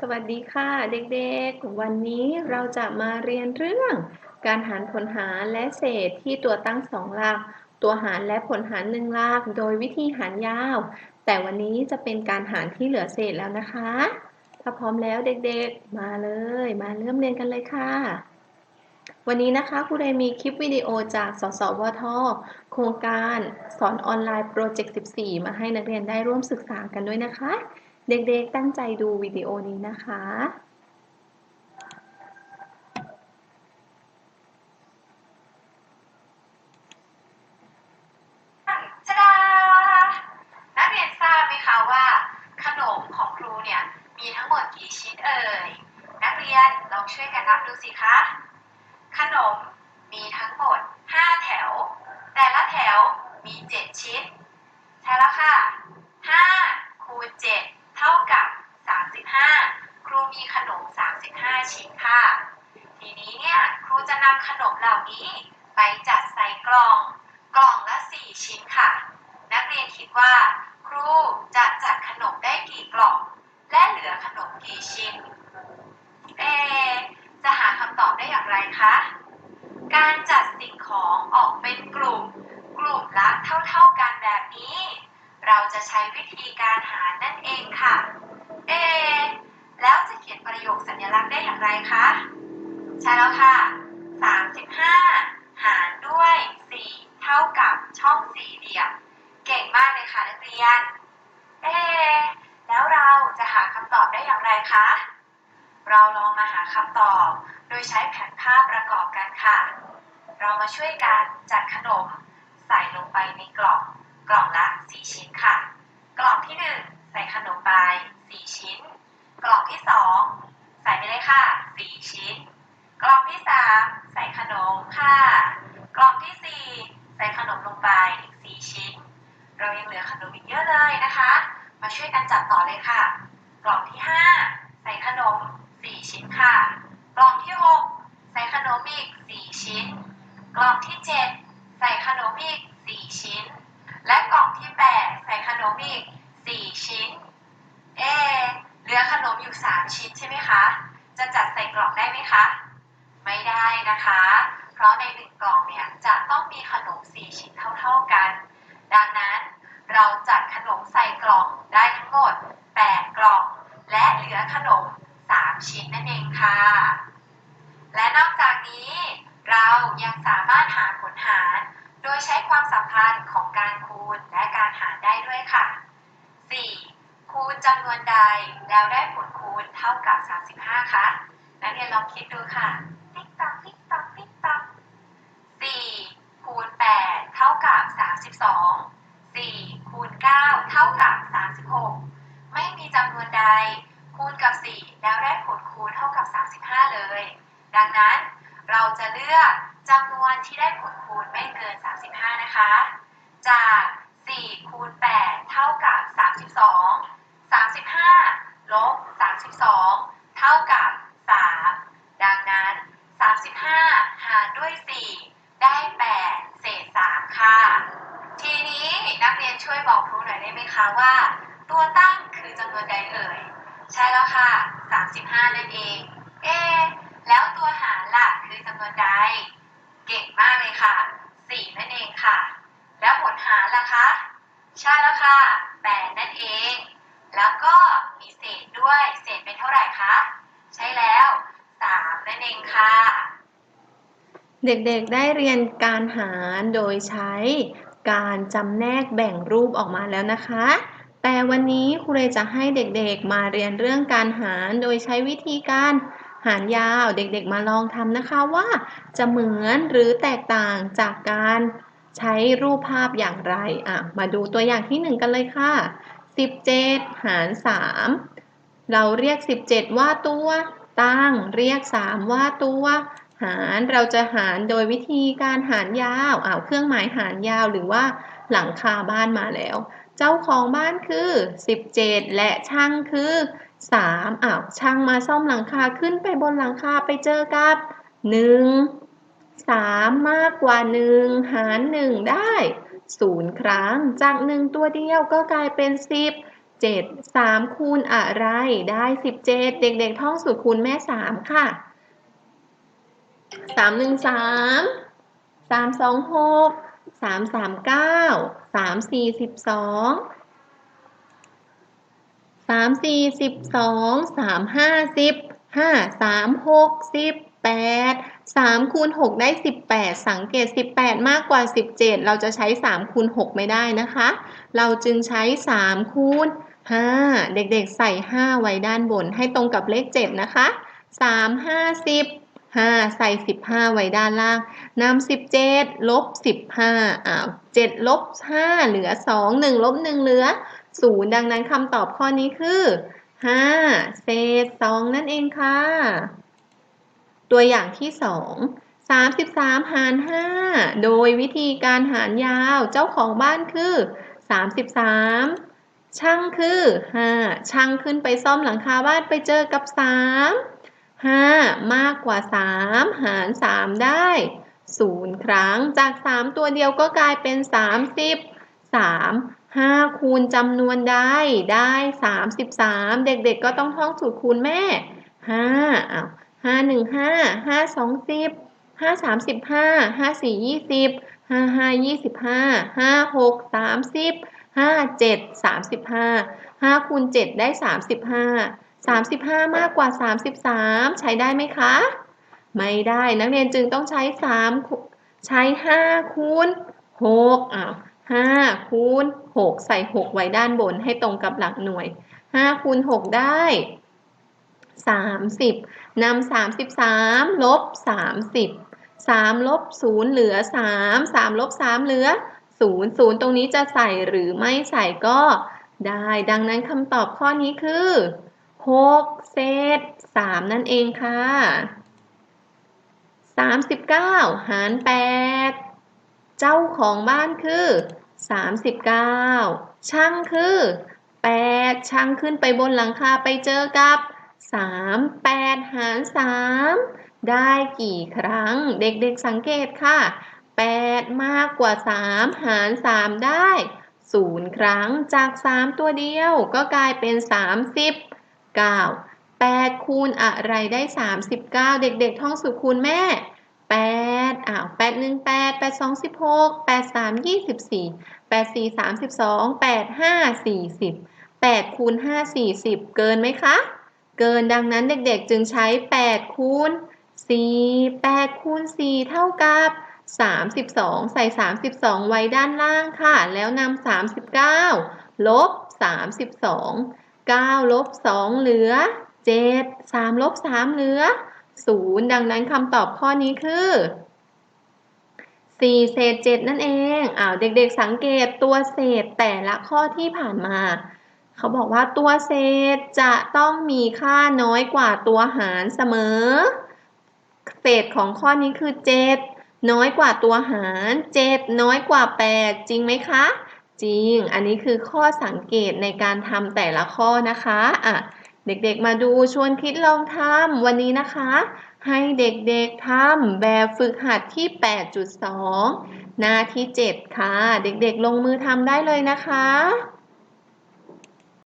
สวัสดีค่ะเด็กๆ วันนี้เราจะมาเรียนเรื่อง การหารผลหารและเศษที่ตัวตั้งสองหลัก ตัวหารและผลหารหนึ่งหลัก โดยวิธีหารยาว แต่วันนี้จะเป็นการหารที่เหลือเศษแล้วนะคะ ถ้าพร้อมแล้วเด็กๆ มาเลย มาเริ่มเรียนกันเลยค่ะ วันนี้นะคะครูเรนมีคลิปวิดีโอจากสสวท โครงการสอนออนไลน์โปรเจกต์ 14 มาให้นักเรียนได้ร่วมศึกษากันด้วยนะคะ เด็กๆตั้งใจดูวิดีโอนี้นะคะ ชดา นักเรียนทราบไหมคะว่า ขนมของครูเนี่ย มีทั้งหมดกี่ชิ้นเอ่ย นักเรียนลองช่วยกันนับดูสิคะ ขนมมีทั้งหมด 5 แถว แต่ละแถวมี 7 ชิ้น ใช่แล้วค่ะ 5 คูณ 7 เท่ากับ 35 ครูมีขนม 35 ชิ้นค่ะ ทีนี้เนี่ยครูจะนำขนมเหล่านี้ไปจัดใส่กล่อง กล่องละ 4 ชิ้นค่ะ นักเรียนคิดว่า ครูจะจัดขนมได้กี่กล่อง และเหลือขนมกี่ชิ้น เอ จะหาคำตอบได้อย่างไรคะ การจัดสิ่งของออกเป็นกลุ่ม กลุ่มละเท่าๆกันแบบนี้ เราจะใช้วิธีการหารนั่นเองค่ะแล้วจะเขียนประ โยคสัญลักษณ์ได้อย่างไรคะ ใช่แล้วค่ะ 35 หารด้วย 4 เท่ากับช่องสี่เหลี่ยม เก่งมากเลยค่ะนักเรียน เอ๊แล้วเราจะหาคำตอบได้อย่างไรคะ เราลองมาหาคำตอบ โดยใช้แผนภาพประกอบกันค่ะ เรามาช่วยกันจัดขนม ใส่ลงไปในกล่อง กล่องละ 4 ชิ้นค่ะ กล่องที่ 1 ใส่ขนมไป 4 ชิ้น กล่องที่ 2 ใส่ไปเลยค่ะ 4 ชิ้น กล่องที่ 3 ใส่ขนมค่ะ กล่องที่ 4 ใส่ขนมลงไปอีก 4 ชิ้น เรายังเหลือขนมอีกเยอะเลยนะคะ มาช่วยกันจัดต่อเลยค่ะ กล่องที่ 5 ใส่ขนม 4 ชิ้นค่ะ กล่องที่ 6 ใส่ขนมอีก 4 ชิ้น กล่องที่ 7 ใส่ขนมอีก 4 ชิ้น และกล่องที่ 8 ใส่ขนมอีก 4 ชิ้น เอ เหลือขนมอยู่ 3 ชิ้นใช่ไหมคะ จะจัดใส่กล่องได้ไหมคะ ไม่ได้นะคะ เพราะในหนึ่งกล่องเนี่ยจะต้องมีขนม 4 ชิ้นเท่าๆกัน ดังนั้นเราจัดขนมใส่กล่องได้ทั้งหมด 8 กล่อง และเหลือขนม 3 ชิ้นนั่นเองค่ะ และนอกจากนี้ เรายังสามารถหาผลหารโดยใช้ความสัมพันธ์ของการคูณและการหารได้ด้วยค่ะ 4. คูณจำนวนใดแล้วได้ผลคูณเท่ากับ 35 คะนักเรียนลองคิดดูค่ะ ติ๊กตักติ๊กตักติ๊กตัก4คูณ8เท่ากับ 32 4คูณ9เท่ากับ 36 ไม่มีจำนวนใด คูณกับ 4 แล้วได้ผลคูณเท่ากับ 35 เลย ดังนั้นเราจะเลือกจำนวนที่ได้ผลคูณไม่เกิน 35 นะคะ จาก4คูณ8เท่ากับ 32 35 ลบ 32 เท่ากับ 3 ดังนั้น 35 หารด้วย 4 ได้ 8 เศษ 3 ค่ะ ทีนี้นักเรียนช่วยบอกครูหน่อยได้ไหมคะว่า ตัวตั้งคือจำนวนใดเอ่ย ใช่แล้วค่ะ 35 นั่นเอง เอะแล้วตัวหารล่ะคือจำนวนใด เก่งมากเลยค่ะ 4 นั่นเองค่ะ แล้วผลหารล่ะคะ ใช่แล้วค่ะ 8 นั่นเอง แล้วก็มีเศษด้วย เศษเป็นเท่าไหร่คะ ใช่แล้ว 3 นั่นเองค่ะ เด็กๆได้เรียนการหารโดยใช้การจำแนกแบ่งรูปออกมาแล้วนะคะ แต่วันนี้ครูเรจะให้เด็กๆมาเรียนเรื่องการหารโดยใช้วิธีการหารยาวเด็กๆมาลองทำนะคะว่า จะเหมือนหรือแตกต่างจากการใช้รูปภาพอย่างไรอะมาดูตัวอย่างที่หนึ่งกันเลยค่ะ 17 หาร 3 เราเรียก 17 ว่าตัว ตั้ง เรียก 3 ว่าตัว หารเราจะหารโดยวิธีการหารยาวอ้าวเครื่องหมายหารยาวหรือว่าหลังคาบ้านมาแล้ว เจ้าของบ้านคือ 17 และช่างคือ3อ้าวช่างมาซ่อมหลังคาขึ้นไปบนหลังคาไปเจอกับ 1 3 มากกว่า 1 หาร 1 ได้ 0 ครั้ง จาก 1 ตัวเดียวก็กลายเป็น 10 7 3คูณอะไรได้ 17 เด็กๆ ท่องสูตรคูณแม่ 3 ค่ะ 3 1 3 3 2 6 3 3 9 3 4 12สามสี่สิบสองสามห้าสิบห้าสามหกสิบแปดสามคูณหกได้สิบแปดสังเกตสิบแปดมากกว่าสิบเจ็ดเราจะใช้สามคูณหกไม่ได้นะคะ เราจึงใช้สามคูณห้าเด็กๆใส่ห้าไว้ด้านบนให้ตรงกับเลขเจ็ดนะคะสามห้าสิบ ห้าใส่สิบห้าไว้ด้านล่างนำสิบเจ็ดลบสิบห้าอ้าวเจ็ดลบห้าเหลือสองหนึ่งลบหนึ่งเหลือศูนย์ดังนั้นคำตอบข้อนี้คือห้าเศษสองนั่นเองค่ะ ตัวอย่างที่สองสามสิบสามหารห้าโดยวิธีการหารยาวเจ้าของบ้านคือสามสิบสามช่างคือห้าช่างขึ้นไปซ่อมหลังคาบ้านไปเจอกับสาม ห้ามากกว่าสามหารสามได้ศูนย์ครั้ง จากสามตัวเดียวก็กลายเป็นสามสิบสามห้าคูณจำนวนได้ได้สามสิบสามเด็กๆก็ต้องท่องสูตรคูณแม่ห้าอ้าวห้าหนึ่งห้าห้าสองสิบห้าสามสิบห้าห้าสี่ยี่สิบห้าห้ายี่สิบห้าห้าหกสามสิบห้าเจ็ดสามสิบห้าห้าคูณเจ็ดได้สามสิบห้า สามสิบห้ามากกว่าสามสิบสามใช้ได้ไหมคะ ไม่ได้นักเรียนจึงต้องใช้สามใช้ห้าคูณหกอ้าวห้าคูณหกใส่หกไว้ด้านบนให้ตรงกับหลักหน่วยห้าคูณหกได้สามสิบนำสามสิบสามลบสามสิบสามลบศูนย์เหลือสามสามลบสามเหลือศูนย์ศูนย์ตรงนี้จะใส่หรือไม่ใส่ก็ได้ ดังนั้นคำตอบข้อนี้คือ หกเศษสามนั่นเองค่ะสามสิบเก้าหารแปดเจ้าของบ้านคือสามสิบเก้าช่างคือแปดช่างขึ้นไปบนหลังคาไปเจอกับสามแปดหารสามได้กี่ครั้ง เด็กๆสังเกตค่ะแปดมากกว่าสามหารสามได้ศูนย์ครั้งจากสามตัวเดียวก็กลายเป็นสามสิบเก้าแปดคูณอะไรได้สามสิบเก้าเด็กๆ ท่องสูตรคูณแม่แปดอ้าวแปดหนึ่งแปดแปดสองสิบหกแปดสามยี่สิบสี่แปดสี่สามสิบสองแปดห้าสี่สิบแปดคูณห้าสี่สิบเกินไหมคะ เกินดังนั้นเด็กๆ จึงใช้แปดคูณสี่แปดคูณสี่เท่ากับสามสิบสองใส่สามสิบสองไว้ด้านล่างค่ะ แล้วนำสามสิบเก้าลบสามสิบสอง 9ลบ2เหลือ 7 3ลบ3เหลือ 0 ดังนั้นคำตอบข้อนี้คือ4เศษ7นั่นเองอ้าวเด็กๆสังเกตตัวเศษแต่ละข้อที่ผ่านมา เขาบอกว่าตัวเศษจะต้องมีค่าน้อยกว่าตัวหารเสมอ เศษของข้อนี้คือ 7 น้อยกว่าตัวหาร 7 น้อยกว่า 8 จริงไหมคะ จริง อันนี้คือข้อสังเกตในการทำแต่ละข้อนะคะอะเด็กๆมาดูชวนคิดลองทำวันนี้นะคะ ให้เด็กๆทำแบบฝึกหัดที่ 8.2 หน้าที่ 7 ค่ะ เด็กๆลงมือทำได้เลยนะคะ